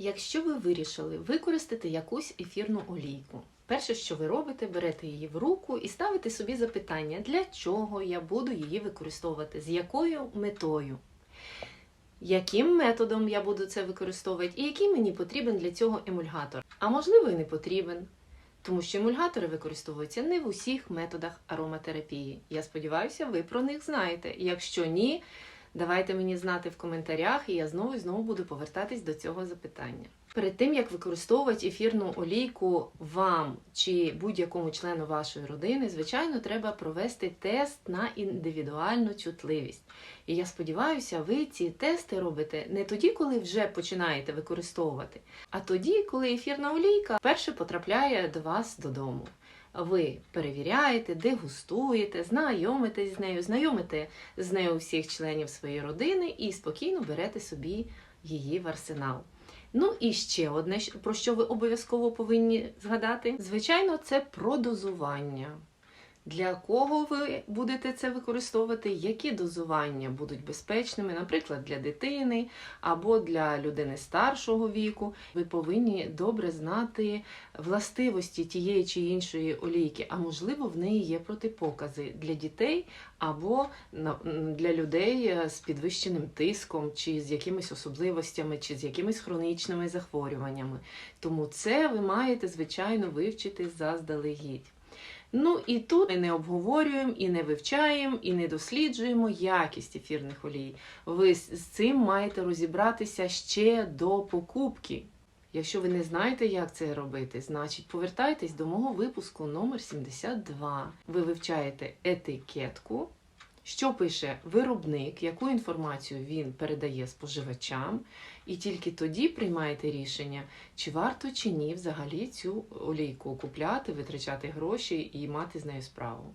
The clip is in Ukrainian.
Якщо ви вирішили використати якусь ефірну олійку, перше, що ви робите, берете її в руку і ставите собі запитання, для чого я буду її використовувати, з якою метою, яким методом я буду це використовувати, і який мені потрібен для цього емульгатор. А можливо, і не потрібен. Тому що емульгатори використовуються не в усіх методах ароматерапії. Я сподіваюся, ви про них знаєте. Якщо ні, давайте мені знати в коментарях, і я знову і знову буду повертатись до цього запитання. Перед тим як використовувати ефірну олійку вам чи будь-якому члену вашої родини, звичайно, треба провести тест на індивідуальну чутливість. І я сподіваюся, ви ці тести робите не тоді, коли вже починаєте використовувати, а тоді, коли ефірна олійка вперше потрапляє до вас додому. Ви перевіряєте, дегустуєте, знайомитесь з нею, знайомите з нею всіх членів своєї родини і спокійно берете собі її в арсенал. Ну і ще одне, про що ви обов'язково повинні згадати, звичайно, це про дозування. Для кого ви будете це використовувати, які дозування будуть безпечними, наприклад, для дитини або для людини старшого віку. Ви повинні добре знати властивості тієї чи іншої олійки, а можливо, в неї є протипокази для дітей або для людей е, з підвищеним тиском, чи з якимись особливостями, чи з якимись хронічними захворюваннями. Тому це ви маєте, звичайно, вивчити заздалегідь. Ну і тут ми не обговорюємо, і не вивчаємо, і не досліджуємо якість ефірних олій. Ви з цим маєте розібратися ще до покупки. Якщо ви не знаєте, як це робити, значить повертайтесь до мого випуску номер 72. Ви вивчаєте етикетку, що пише виробник, яку інформацію він передає споживачам, і тільки тоді приймаєте рішення, чи варто чи ні взагалі цю олійку купляти, витрачати гроші і мати з нею справу.